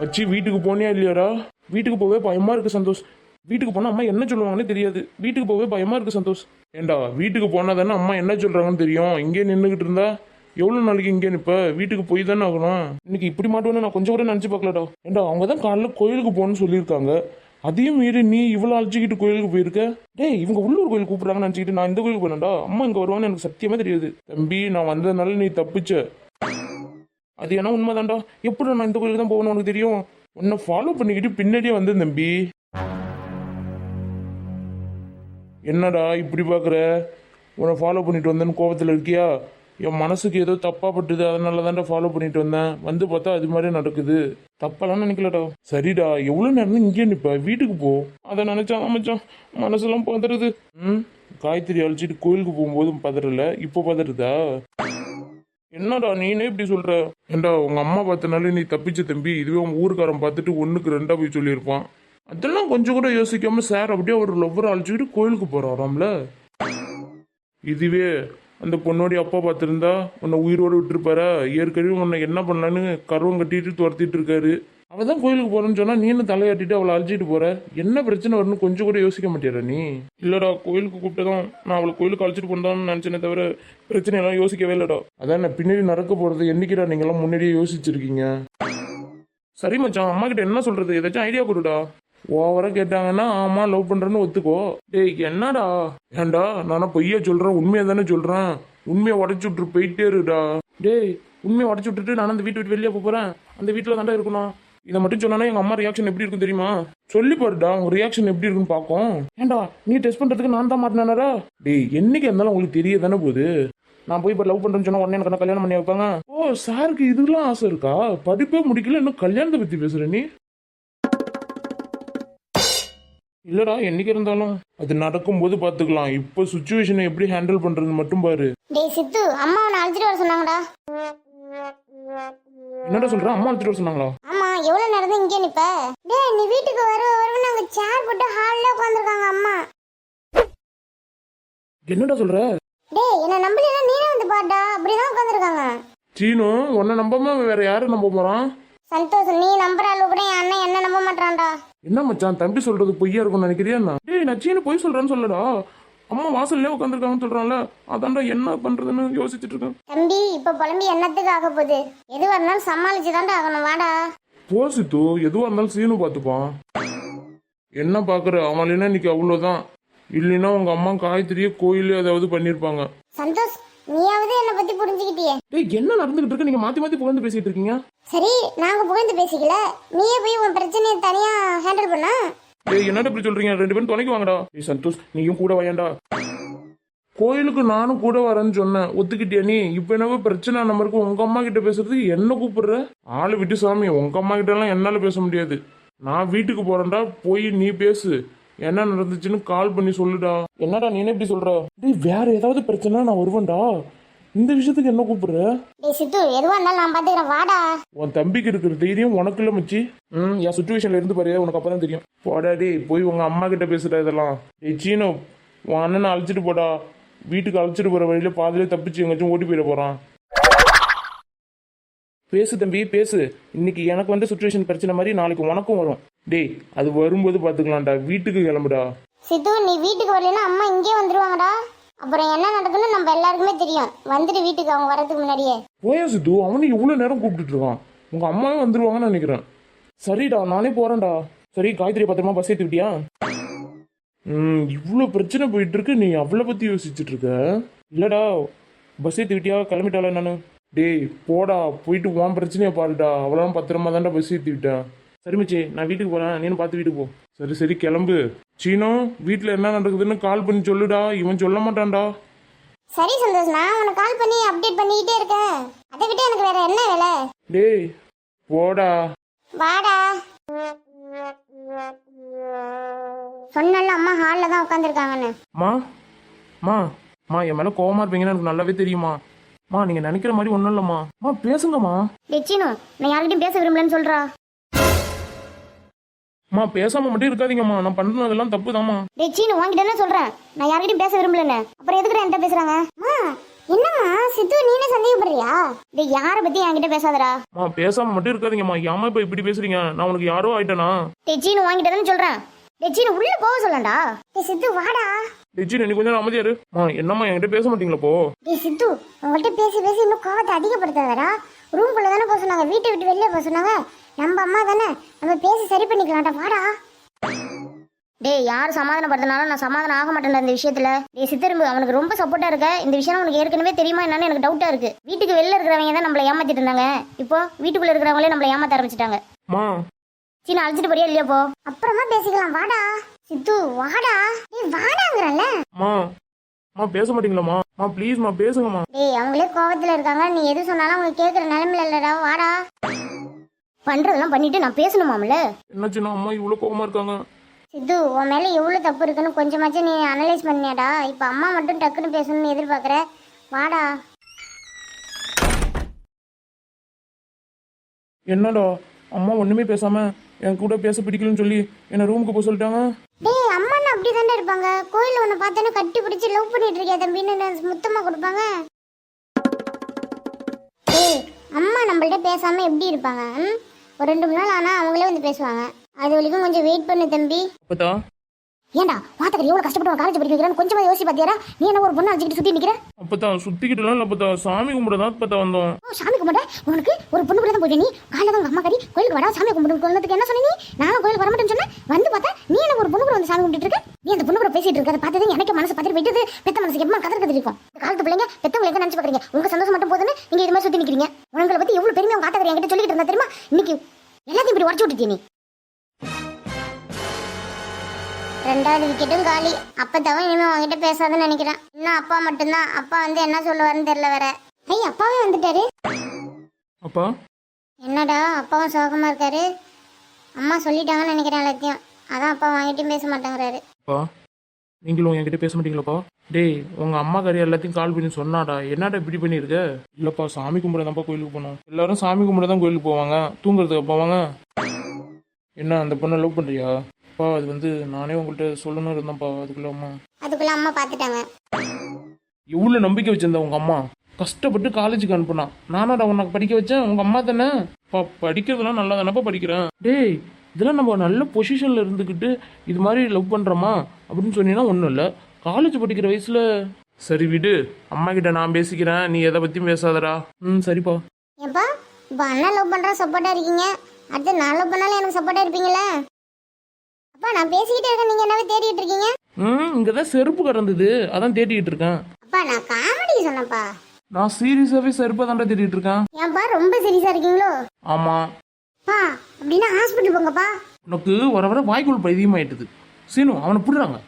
வச்சு வீட்டுக்கு போனியா இல்லையாடா? வீட்டுக்கு போவே பயமா இருக்கு சந்தோஷ். வீட்டுக்கு போனா அம்மா என்ன சொல்லுவாங்கன்னு தெரியாது. வீட்டுக்கு போவே பயமா இருக்கு சந்தோஷ். ஏண்டா வீட்டுக்கு போனா தானே அம்மா என்ன சொல்றாங்கன்னு தெரியும்? இங்கே நின்றுகிட்டு இருந்தா எவ்வளவு நாளைக்கு இங்கே நிப்ப? வீட்டுக்கு போய் தானே ஆகணும். இன்னைக்கு இப்படி மாட்டோன்னு நான் கொஞ்சம் கூட நினைச்சு பார்க்கலடா. ஏண்டா அவங்க தான் காலைல கோயிலுக்கு போகணும்னு சொல்லியிருக்காங்க. அதையும் மீறி நீ இவ்வளோ அழைச்சிக்கிட்டு கோயிலுக்கு போயிருக்க? டேய் இவங்க உள்ளூர் கோயில் கூப்பிடுறாங்கன்னு நினச்சிக்கிட்டு நான் இந்த கோயிலுக்கு போனேன்டா. அம்மா இங்கே வருவான்னு எனக்கு சத்தியமே தெரியாது. தம்பி நான் வந்ததுனால நீ தப்பிச்ச. அது ஏன்னா உண்மைதான்டா? எப்படி நான் இந்த கோயிலுக்கு தான் போகணும் உனக்கு தெரியும்? உன்னை ஃபாலோ பண்ணிக்கிட்டு பின்னாடியே வந்தேன் தம்பி. என்னடா இப்படி பார்க்குற? உன்னை ஃபாலோ பண்ணிட்டு வந்தேன்னு கோபத்தில் இருக்கியா? என் மனசுக்கு ஏதோ தப்பாக பட்டுது அதனால தான்டா ஃபாலோ பண்ணிட்டு வந்தேன். வந்து பார்த்தா அது மாதிரி நடக்குது. தப்பெல்லாம் நினைக்கலடா. சரிடா எவ்வளோ நேரம் இங்கே நிற்ப வீட்டுக்கு போ. அதை நினைச்சா மச்சான் மனசெல்லாம் பதறது. ம்? காய்கறி அழிச்சிட்டு கோயிலுக்கு போகும்போதும் பதறல. இப்போ பதறுதா? என்னடா நீனே இப்படி சொல்ற? ஏண்டா உங்க அம்மா பார்த்தனால நீ தப்பிச்ச தம்பி. இதுவே உங்க ஊருக்காரன் பார்த்துட்டு ஒண்ணுக்கு ரெண்டா போய் சொல்லியிருப்பான். அதெல்லாம் கொஞ்சம் கூட யோசிக்காம சார் அப்படியே ஒரு லவ்வரை அழைச்சிக்கிட்டு கோயிலுக்கு போறாராம்ல? இதுவே அந்த பொண்ணோடைய அப்பா பார்த்துருந்தா உன்னை உயிரோடு விட்டுருப்பாரா? ஏற்கனவே உன்னை என்ன பண்ணலான்னு கருவம் கட்டிட்டு துரத்திட்டு இருக்காரு. அவ தான் கோயிலுக்கு போறேன்னு சொன்னா நீ என்ன தலையாட்டிட்டு அவளை அழைச்சிட்டு போற? என்ன பிரச்சனை வரும்னு கொஞ்சம் கூட யோசிக்க மாட்டியாரா நீ? இல்லடா கோயிலுக்கு கூப்பிட்டதும் நான் அவளை கோயிலுக்கு அழைச்சிட்டு போனதான்னு நினைச்சேனே தவிர பிரச்சனை எல்லாம் யோசிக்கவே இல்லடா. அதான் நான் பின்னாடி நடக்க போறது என்னைக்குடா நீங்களாம் முன்னாடியே யோசிச்சிருக்கீங்க? சரி மச்சான் அம்மா கிட்ட என்ன சொல்றது? ஏதாச்சும் ஐடியா கொடுடா. ஓவரா கேட்டாங்கன்னா ஆமா லவ் பண்றேன்னு ஒத்துக்கோ. டேய் என்னடா? ஏன்டா நானா பொய்யா சொல்றேன்? உண்மையா தானே சொல்றேன்? உண்மையை உடச்சு விட்டு போயிட்டே இருடா. டேய் உண்மையை உடச்சு விட்டுட்டு நான் அந்த வீட்டு விட்டு வெளியே போறேன். அந்த வீட்டுல தாண்டா இருக்கணும். இதை மட்டும் சொன்னா எங்க அம்மா ரியாக்ஷன் எப்படி இருக்கும் தெரியுமா? சொல்லி பாருடா உங்க ரியாக்ஷன் எப்படி இருக்குன்னு பார்க்கும். ஏன்டா நீ டெஸ்ட் பண்றதுக்கு நான் தான் மாட்டினாரா டேய் என்னைக்கு இருந்தாலும் உங்களுக்கு தெரிய தானே போகுது? நான் போய் இப்போ லவ் பண்றேன்னு சொன்னா உடனே எனக்கு கல்யாணம் பண்ணி வைப்பாங்க? ஓ சாருக்கு இதுக்கெல்லாம் ஆசை இருக்கா? படிப்பே முடிக்கல இன்னும் கல்யாணத்தை பத்தி பேசுற நீ? இல்லடா என்னைக்கு இருந்தாலும். அது நடக்கும்போது பாத்துக்கலாம் இப்போ சுச்சுவேஷனை எப்படி ஹேண்டில் பண்றது மட்டும் பாரு. டேய் சித்து அம்மா உன்னை அழைச்சிட்டு வர சொன்னாங்கடா. என்னடா சொல்ற? அம்மா எடுத்துட்டு வர சொன்னாங்களா? எவ்வளவு நேரம் தான் இங்கே நிப்ப? டேய் நீ வீட்டுக்கு வர வருவ நாங்க சேர் போட்டு ஹால்ல உட்காந்துருக்காங்க அம்மா. என்னடா சொல்ற? டேய் என்ன நம்பலைன்னா நீனே வந்து பாட்டா அப்படிதான் உட்காந்துருக்காங்க சீனு உன்னை நம்பாம வேற யாரை நம்ப போறான்? சந்தோஷ் நீ நம்புற அளவு கூட என் அண்ணன் என்ன நம்ப மாட்டான்டா. என்ன மச்சான் தம்பி சொல்றது பொய்யா இருக்கும்னு நினைக்கிறியா? டேய் நான் சீனு பொய் சொல்றேன்னு சொல்லடா. அம்மா வாசல்லே உட்காந்துருக்காங்கன்னு சொல்றான்ல அதான்டா என்ன பண்றதுன்னு யோசிச்சுட்டு இருக்கேன். தம்பி இப்ப புலம்பி என்னத்துக்கு ஆக போகுது? எதுவா இருந்தாலும் சமாளிச்சு தான்டா ஆகணும். வாடா. போ சித்து எதுவா இருந்தாலும் சீனு பார்த்துப்பான். என்ன பாக்குற அவன் இல்லைன்னா இன்னைக்கு அவ்வளவுதான். இல்லைன்னா உங்க அம்மா காய்கறியே கோயிலே ஏதாவது பண்ணிருப்பாங்க. சந்தோஷ் நீயாவது என்னை பத்தி புரிஞ்சுக்கிட்டியே. டேய் என்ன நடந்துகிட்டு இருக்கு? நீங்க மாத்தி மாத்தி புகழ்ந்து பேசிட்டு இருக்கீங்க. சரி நாங்க புகழ்ந்து பேசிக்கல. நீயே போய் உன் பிரச்சனையை தனியா ஹேண்டில் பண்ண. டேய் என்னடா இப்படி சொல்றீங்க? ரெண்டு பேரும் துணைக்கு வாங்கடா. டேய் சந்தோஷ் நீயும் கூட வாயேன்டா கோயிலுக்கு நானும் கூட வரேன்னு சொன்னேன். ஒத்துக்கிட்டியா நீ? இப்போ என்னவோ பிரச்சனை நம்பருக்கு உங்க அம்மா கிட்ட பேசுறதுக்கு என்ன கூப்பிடுற? ஆளு விட்டு சாமி உங்க அம்மா கிட்ட எல்லாம் என்னால பேச முடியாது. நான் வீட்டுக்கு போறேன்டா போய் நீ பேசு. என்ன நடந்துச்சுன்னு கால் பண்ணி சொல்லுடா. என்னடா நீ என்ன இப்படி சொல்ற? டேய் வேற ஏதாவது பிரச்சனை நான் வருவேன்டா. இந்த விஷயத்துக்கு என்ன கூப்பிடுற? டேய் சித்து எதுவா இருந்தாலும் நான் பாத்துக்கிறேன். வாடா. உன் தம்பிக்கு இருக்கிற தைரியம் உனக்கு இல்ல மச்சி. ம் என் சுச்சுவேஷன்ல இருந்து பாரு. உனக்கு அப்பதான் தெரியும். போடா டேய் போய் உங்க அம்மா கிட்ட பேசுற இதெல்லாம். டேய் சீனோ உன் அண்ணனை அழைச்சிட்டு போடா. வீட்டுக்கு அழைச்சிட்டு போற வழியில பாதியிலே தப்பிச்சு எங்கேயும் ஓடி போயிட போறான். பேசு தம்பி பேசு. இன்னைக்கு எனக்கு வந்த சுச்சுவேஷன் பிரச்சனை மாதிரி நாளைக்கு உனக்கும் வரும். டேய் அது வரும்போது பாத்துக்கலாம்டா வீட்டுக்கு கிளம்புடா. சித்து நீ வீட்டுக்கு வரலைன்னா அம்மா இங்கே வந்துருவாங்கடா. அப்புறம் என்ன நடக்குன்னு நம்ம எல்லாருக்குமே தெரியும். வந்துட்டு வீட்டுக்கு அவங்க வரதுக்கு முன்னாடியே. போயா சித்து? அவனு இவ்வளவு நேரம் கூப்பிட்டுட்டு இருக்கான். உங்க அம்மாவே வந்துருவாங்கன்னு நினைக்கிறேன். சரிடா நானே போறேன்டா. சரி காயத்ரி பத்திரமா பஸ் ஏத்துக்கிட்டியா ம் இவ்வளோ பிரச்சனை போயிட்டு இருக்கு நீ அவளை பத்தி யோசிச்சுட்டு இருக்க இல்லடா பஸ் ஏத்திக்கிட்டியா கிளம்பிட்டாளா நானு டேய் போடா போயிட்டு உன் பிரச்சனையை பாருடா. அவளாம் பத்திரமா தான்டா பஸ் ஏத்தி விட்டேன் சரி மச்சி நான் வீட்டுக்கு போறேன். நீனும் பார்த்து வீட்டுக்கு போ. சரி சரி கிளம்பு. சீனோ வீட்டில் என்ன நடக்குதுன்னு கால் பண்ணி சொல்லுடா. இவன் சொல்ல மாட்டான்டா. சரி சந்தோஷ் நான் உனக்கு கால் பண்ணி அப்டேட் பண்ணிக்கிட்டே இருக்கேன் அதை விட்டு எனக்கு வேற என்ன வேலை? டேய் போடா. வாடா. சொன்னல அம்மா ஹாலில் தான் உட்காந்துருக்காங்கன்னு மா மா மா என் மேல கோவமா இருப்பீங்கன்னு எனக்கு நல்லாவே தெரியுமா? மா நீங்க நினைக்கிற மாதிரி ஒண்ணும் இல்லம்மா. மா பேசுங்கம்மா. டெச்சினோ நான் யார்கிட்டயும் பேச விரும்பலன்னு சொல்றா. மா பேசாம மட்டும் இருக்காதீங்கம்மா. நான் பண்றது அதெல்லாம் தப்பு தாம்மா டெச்சினோ வாங்கிட்டு என்ன சொல்றேன்? நான் யார்கிட்டயும் பேச விரும்பலன்னு. அப்புறம் எதுக்கு என்கிட்ட பேசுறாங்க? அம்மா என்னம்மா சித்து நீனே சந்தேகப்படுறியா? டேய் யார பத்தி என்கிட்ட பேசாதடா. மா பேசாம மட்டும் இருக்காதீங்கம்மா. ஏமா இப்ப இப்படி பேசுறீங்க? நான் உனக்கு யாரோ ஆயிட்டேனா? டேய் சீனு வாங்கிட்டேன்னு சொல்றேன். டேய் சீனு உள்ள போக சொல்லண்டா. டேய் சித்து வாடா. டெஜின் நீ கொஞ்சம் அமைதியாரு மா என்னம்மா என்கிட்ட பேச மாட்டீங்களா போ டேய் சித்து உங்கள்கிட்ட பேசி பேசி இன்னும் கோவத்தை அதிகப்படுத்தாதடா. ரூம்குள்ள தானே போக சொன்னாங்க. வீட்டை விட்டு வெளியே போக சொன்னாங்க. நம்ம அம்மா தானே. நம்ம பேசி சரி பண்ணிக்கலாம்டா. வாடா. டேய் யார் சமாதானப்படுத்தினாலும் நான் சமாதானம் ஆக மாட்டேன் இந்த விஷயத்துல. டேய் சித்தரும்பு அவனுக்கு ரொம்ப சப்போர்ட்டா இருக்க. இந்த விஷயம் உனக்கு ஏற்கனவே தெரியுமா என்னன்னு எனக்கு டவுட்டா இருக்கு. வீட்டுக்கு வெளில இருக்கிறவங்க தான் நம்மளை ஏமாத்திட்டு இருந்தாங்க. இப்போ வீட்டுக்குள்ள இருக்கிறவங்களே நம்மளை ஏமாத்த ஆரம்பிச்சிட்டாங்க. மா. சீனா அழைச்சிட்டு போறியா இல்லையா போ அப்புறமா பேசிக்கலாம். வாடா. சித்து வாடா. டேய் வாடாங்கறல மா. மா பேச மாட்டீங்களாம்மா மா? ப்ளீஸ்மா பேசுங்கம்மா டேய் அவங்களே கோவத்துல இருக்காங்க. நீ எது சொன்னாலும் அவங்க கேக்குற நிலைமையில இல்லடா. வாடா. பண்றதெல்லாம் பண்ணிட்டு நான் பேசணுமாம்ல? என்னாச்சுன்னா அம்மா இவ்வளோ கோவமா இருக்காங்க? சித்து உன் மேல எவ்வளவு தப்பு இருக்குன்னு கொஞ்சமாச்சும் நீ அனலைஸ் பண்ணியாடா. இப்ப அம்மா மட்டும் டக்குன்னு பேசணும்னு எதிர்பார்க்கற? வாடா. என்னடா? அம்மா ஒண்ணுமே பேசாம என் கூட பேச பிடிக்கலன்னு சொல்லி என்ன ரூமுக்கு போக சொல்லிட்டாங்க? டேய் அம்மா அப்படி தானே இருப்பாங்க. கோயில்ல உன்னை பார்த்தோன்னே கட்டி பிடிச்சி லவ் பண்ணிட்டு இருக்கியா தம்பின்னு நான் முத்தமா கொடுப்பாங்க? டேய் அம்மா நம்மள்ட்ட பேசாம எப்படி இருப்பாங்க? ஒரு ரெண்டு மூணு நாள் ஆனா அவங்களே வந்து பேசுவாங்க. அது வரைக்கும் கொஞ்சம் வெயிட் பண்ணு தம்பி. அப்பதா ஏன்டா வாத்தக்கர் எவ்வளவு கஷ்டப்பட்டு காலேஜ் படிக்க வைக்கிறான்னு கொஞ்சமா யோசி பாத்தியாரா நீ என்ன ஒரு பொண்ணு அழைச்சிட்டு சுத்தி நிக்கிற? அப்பதான் சுத்திக்கிட்டுலாம் இல்லை அப்பதா சாமி கும்பிட தான் அப்பதா வந்தோம். ஓ, சாமி கும்பிட உனக்கு ஒரு பொண்ணு கூட தான் போயிட்டு நீ? காலையில தான் அம்மா கறி கோயிலுக்கு வரா சாமி கும்பிட்டு கொண்டதுக்கு என்ன சொன்ன நீ? நானும் கோயிலுக்கு வர மாட்டேன்னு சொன்னேன் வந்து பார்த்தா நீ என்ன ஒரு பொண்ணு கூட வந்து சாமி கும்பிட்டு இருக்க? நீ அந்த பொண்ணு கூட பேசிட்டு இருக்க பார்த்தது எனக்கு மனசு பார்த்துட்டு போயிட்டு பெத்த மனசுக்கு எப்பமா கதற கதறி இருக்கும் இந்த காலத்து பிள்ளைங்க பெத்தவங்களை எங்க நினைச்சு பாக்குறீங்க? உங்க சந்தோஷம் மட்டும் போதுன்னு நீங்க இது மாதிரி சுத்தி நிக்கிறீங்க. உங்களை பத்தி எவ்வளவு பெருமையா உங்க ஆட்டக்காரி என்கிட்ட சொல்லிட்டு இருந்தா தெரியுமா? இன்னைக்கு எல்லாத்தையும் இப்படி உடச்சு விட்டுட்டீ நீ. ரெண்டாவது விக்கெட்டும் காலி. அப்ப தவிர இனிமே உங்ககிட்ட பேசாதுன்னு நினைக்கிறேன். இன்னும் அப்பா மட்டும்தான். அப்பா வந்து என்ன சொல்லுவாருன்னு தெரியல வேற. ஐய் அப்பாவே வந்துட்டாரு. அப்பா? என்னடா அப்பாவும் சோகமா இருக்காரு. அம்மா சொல்லிட்டாங்கன்னு நினைக்கிறேன் எல்லாத்தையும். அதான் அப்பா வாங்கிட்டும் பேச மாட்டேங்கிறாரு. அப்பா நீங்களும் என்கிட்ட பேச மாட்டீங்களாப்பா? டேய் உங்க அம்மா கறி எல்லாத்தையும் கால் பண்ணி சொன்னாடா. என்னடா இப்படி பண்ணியிருக்க? இல்லப்பா சாமி கும்பிட தான்ப்பா கோயிலுக்கு போனோம். எல்லாரும் சாமி கும்பிட தான் கோயிலுக்கு போவாங்க. தூங்குறதுக்கு போவாங்க. என்ன அந்த பொண்ணை லவ் பண்றியா? அப்பா அது வந்து நானே உங்கள்கிட்ட சொல்லணும் இருந்தேன்ப்பா அதுக்குள்ள அம்மா. அதுக்குள்ள அம்மா பார்த்துட்டாங்க எவ்வளோ நம்பிக்கை வச்சிருந்தா உங்க அம்மா? கஷ்டப்பட்டு காலேஜுக்கு அனுப்புனா. நானாடா உனக்கு படிக்க வச்சேன் உங்க அம்மா தானே? பா படிக்கிறதெல்லாம் நல்லா தானப்பா படிக்கிறேன் டேய் இதெல்லாம் நம்ம நல்ல பொசிஷன்ல இருந்துக்கிட்டு இது மாதிரி லவ் பண்றோமா? அப்படின்னு சொன்னீங்கன்னா ஒன்றும் இல்லை. காலேஜ் படிக்கிற வயசுல சரி விடு. அம்மா கிட்ட நான் பேசிக்கிறேன் நீ எதை பத்தியும் பேசாதடா. ம் சரிப்பா. ஏப்பா இப்போ அண்ணா லவ் பண்றா சப்போர்ட்டா இருக்கீங்க. அடுத்த நாளை பண்ணாலும் எனக்கு சப்போர்ட்டாக இருப்பீங்களே அப்பா நான் பேசிக்கிட்டே இருக்கேன். நீங்கள் என்னவே தேடிட்டு இருக்கீங்க? ம் இங்கே தான் செருப்பு கிடந்தது. அதான் தேடிட்டு இருக்கேன். அப்பா நான் காமெடி சொன்னப்பா நான் சீரியஸாவே செருப்பு தாண்டா தேடிட்டு இருக்கேன். ஏன்பா ரொம்ப சீரியஸாக இருக்கீங்களோ? ஆமா. பா அப்படின்னா ஹாஸ்பிட்டல் போங்கப்பா. உனக்கு வர வர வாய்க்குள் பைத்தியமாயிட்டுது. சீனு அவனை புடுறாங்க.